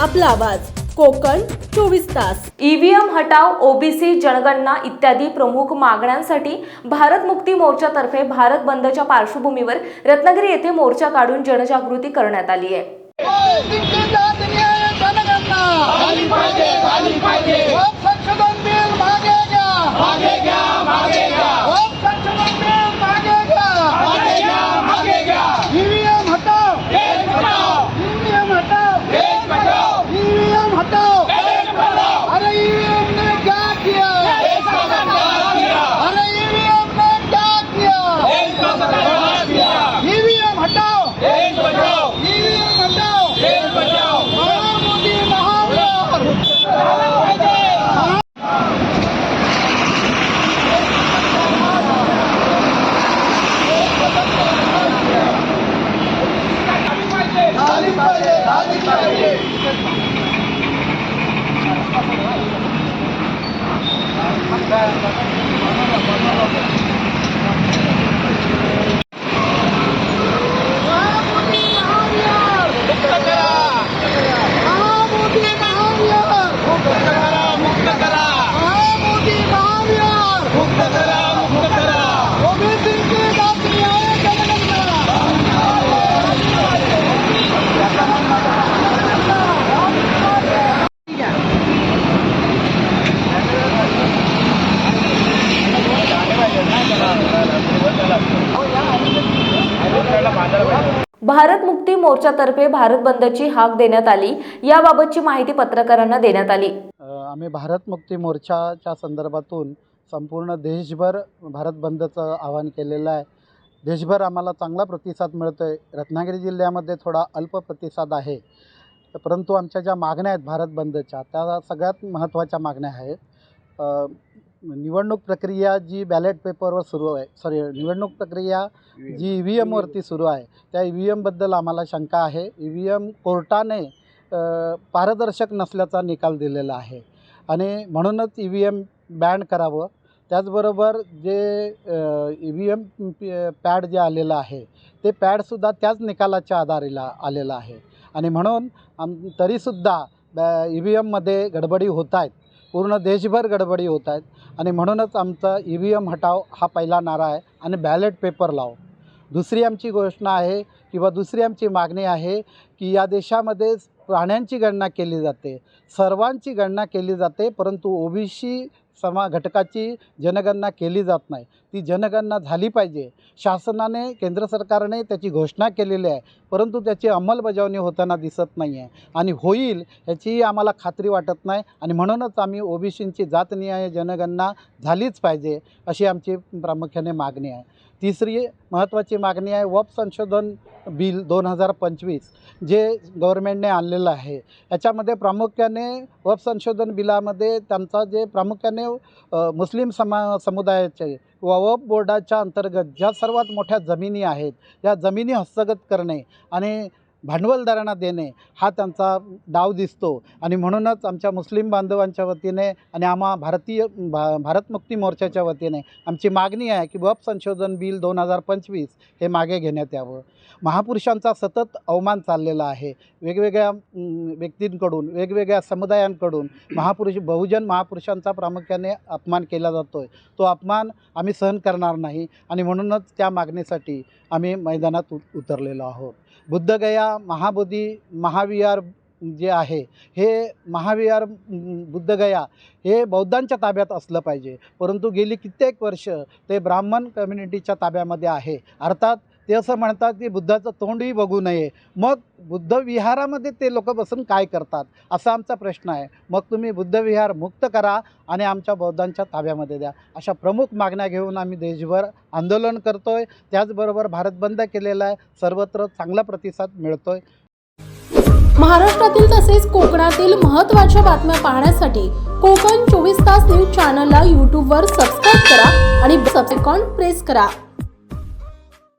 आपला आवाज. कोकण चोवीस तास. ईव्हीएम हटाव ओबीसी जनगणना इत्यादी प्रमुख मागण्यांसाठी भारत मुक्ती मोर्चातर्फे भारत बंदच्या पार्श्वभूमीवर रत्नागिरी येथे मोर्चा काढून जनजागृती करण्यात आली आहे ओबीसीची जात न्याय जनगणना झाली पाहिजे झाली पाहिजे वोट संशोधन बिल मागे घ्या मागे घ्या मागे घ्या वोट संशोधन बिल मागे घ्या मागे घ्या मागे घ्या ईव्हीएम हटाओ देश बचाओ ईव्हीएम हटाओ देश बचाओ ईव्हीएम हटाओ देश बचाओ अरे ईवीएम ने क्या किया देश का बर्बाद किया अरे ईवीएम ने क्या किया देश का बर्बाद किया ईवीएम हटाओ देश बचाओ ईवीएम हटाओ देश बचाओ मोदी महावीर झाली पाहिजे झाली पाहिजे मोदी महावीर मुक्त करा मोदी महावीर मुक्त करा मुक्त करा मोदी महावीर मुक्त करा मुक्त करा ओबीसीची जाती आहे जनगणना भारत मुक्ती मोर्चातर्फे भारत बंदची हाक देण्यात आली. याबाबतची माहिती पत्रकारांना देण्यात आली. आम्ही भारत मुक्ती मोर्चाच्या संदर्भातून संपूर्ण देशभर भारत बंदचं आवाहन केलेलं आहे. देशभर आम्हाला चांगला प्रतिसाद मिळतो आहे रत्नागिरी जिल्ह्यामध्ये थोडा अल्प प्रतिसाद आहे. परंतु आमच्या ज्या मागण्या आहेत भारत बंदच्या त्या सगळ्यात महत्त्वाच्या मागण्या आहेत. निवडणूक प्रक्रिया जी बॅलेट पेपरवर सुरू आहे सॉरी निवडणूक प्रक्रिया जी ई व्ही एमवरती सुरू आहे त्या ई व्ही एमबद्दल आम्हाला शंका आहे. ई व्ही एम कोर्टाने पारदर्शक नसल्याचा निकाल दिलेला आहे. आणि म्हणूनच ई व्ही एम बॅन करावं. त्याचबरोबर जे ई व्ही एम पॅड जे आलेलं आहे ते पॅडसुद्धा त्याच निकालाच्या आधारेला आलेलं आहे. आणि म्हणून आम तरीसुद्धा ई व्ही एममध्ये गडबडी होत आहेत. पूर्ण देशभर गडबडी होत आहेत. आणि म्हणूनच आमचा ई व्ही एम हटाव हा पहिला नारा आहे आणि बॅलेट पेपर लाव. दुसरी आमची घोषणा आहे किंवा दुसरी आमची मागणी आहे की या देशामध्ये प्राण्यांची गणना केली जाते सर्वांची गणना केली जाते परंतु ओबीसी समा घटकाची जनगणना केली जात नाही. ती जनगणना झाली पाहिजे. शासनाने केंद्र सरकारने त्याची घोषणा केलेली आहे. परंतु त्याची अंमलबजावणी होताना दिसत नाही आहे आणि होईल याचीही आम्हाला खात्री वाटत नाही आणि म्हणूनच आम्ही ओबीसींची जातनिहाय जनगणना झालीच पाहिजे अशी आमची प्रामुख्याने मागणी आहे. तिसरी महत्त्वाची मागणी आहे वप संशोधन बिल दोन हजार पंचवीस जे गव्हर्मेंटने आणलेलं आहे. याच्यामध्ये प्रामुख्याने वप संशोधन बिलामध्ये त्यांचा जे प्रामुख्याने मुस्लिम समा समुदायाचे व वप बोर्डाच्या अंतर्गत ज्या सर्वात मोठ्या जमिनी आहेत या जमिनी हस्तगत करणे आणि भांडवलदारांना देणे हा त्यांचा डाव दिसतो. आणि म्हणूनच आमच्या मुस्लिम बांधवांच्या वतीने आणि आम्हा भारतीय भा भारत मुक्ती मोर्चाच्या वतीने आमची मागणी आहे की वप संशोधन बिल दोन हजार पंचवीस हे मागे घेण्यात यावं. महापुरुषांचा सतत अवमान चाललेला आहे. वेगवेगळ्या व्यक्तींकडून वेगवेगळ्या समुदायांकडून महापुरुष बहुजन महापुरुषांचा प्रामुख्याने अपमान केला जातो आहे तो अपमान आम्ही सहन करणार नाही आणि म्हणूनच त्या मागणीसाठी आम्ही मैदानात उतरलेलो आहोत. बुद्धगया महाबोधी महाविहार जे आहे हे महाविहार बुद्धगया हे बौद्धांच्या ताब्यात असलं पाहिजे. परंतु गेली कित्येक वर्ष ते ब्राह्मण कम्युनिटीच्या ताब्यामध्ये आहे. अर्थात ते असं म्हणतात की बुद्धाचं तोंडही बघू नये. मग बुद्धविहारामध्ये ते लोक बसून काय करतात? असा आमचा प्रश्न आहे. मग तुम्ही बुद्धविहार मुक्त करा आणि आमच्या बौद्धांच्या ताब्यामध्ये द्या. अशा प्रमुख मागण्या घेऊन आम्ही देशभर आंदोलन करतो आहे त्याचबरोबर भारत बंद केलेला आहे. सर्वत्र चांगला प्रतिसाद मिळतो आहे महाराष्ट्रातील तसेच कोकणातील महत्त्वाच्या बातम्या पाहण्यासाठी कोकण चोवीस तास न्यूज चॅनलला यूट्यूबवर सबस्क्राईब करा आणि सबसेकॉन प्रेस करा.